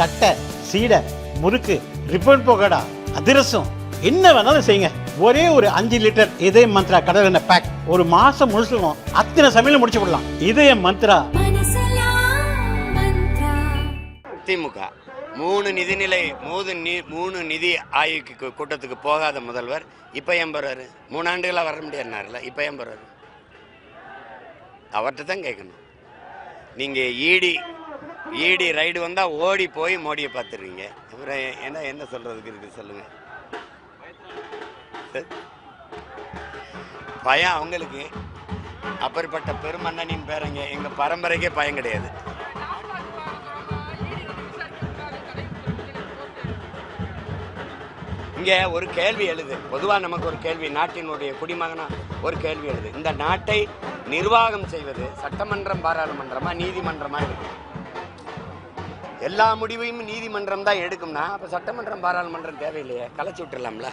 தட்டை சீடை முறுக்கு ரிப்பன் போகடா அதிரசம். என்ன வேணாலும் செய்யுங்க. ஒரே ஒரு அஞ்சு லிட்டர் இதய மந்த்ரா கடல் எண்ணெய் பேக் ஒரு மாசம் முழுசுக்கும் அத்தனை சமையலும் முடிச்சு விடலாம். இதய மந்த்ரா. திமுக மூணு நிதிநிலை மூணு நி மூணு நிதி ஆய்வுக்கு கூட்டத்துக்கு போகாத முதல்வர் இப்போ ஏன் போறாரு? மூணு ஆண்டுகளாக வர முடியாதுனார்ல இப்போ ஏன் போறாரு? அவர்கிட்ட தான் கேட்கணும். நீங்கள் ஈடி ஈடி ரைடு வந்தால் ஓடி போய் மோடியை பார்த்துருவீங்க இவரை என்ன என்ன சொல்கிறதுக்கு இருக்குது சொல்லுங்கள் பயம் அவங்களுக்கு. அப்பேற்பட்ட பெருமன்னனின் பேரங்க எங்கள் பரம்பரைக்கே பயம் கிடையாது. இங்கே ஒரு கேள்வி எழுது. பொதுவாக நமக்கு ஒரு கேள்வி நாட்டினுடைய குடிமகனா ஒரு கேள்வி எழுது. இந்த நாட்டை நிர்வாகம் செய்வது சட்டமன்றம் பாராளுமன்றமா நீதிமன்றமா இருக்கு? எல்லா முடிவையும் நீதிமன்றம் தான் எடுக்கும்னா அப்போ சட்டமன்றம் பாராளுமன்றம் தேவையில்லையே. கலைச்சி விட்டுடலாம்ல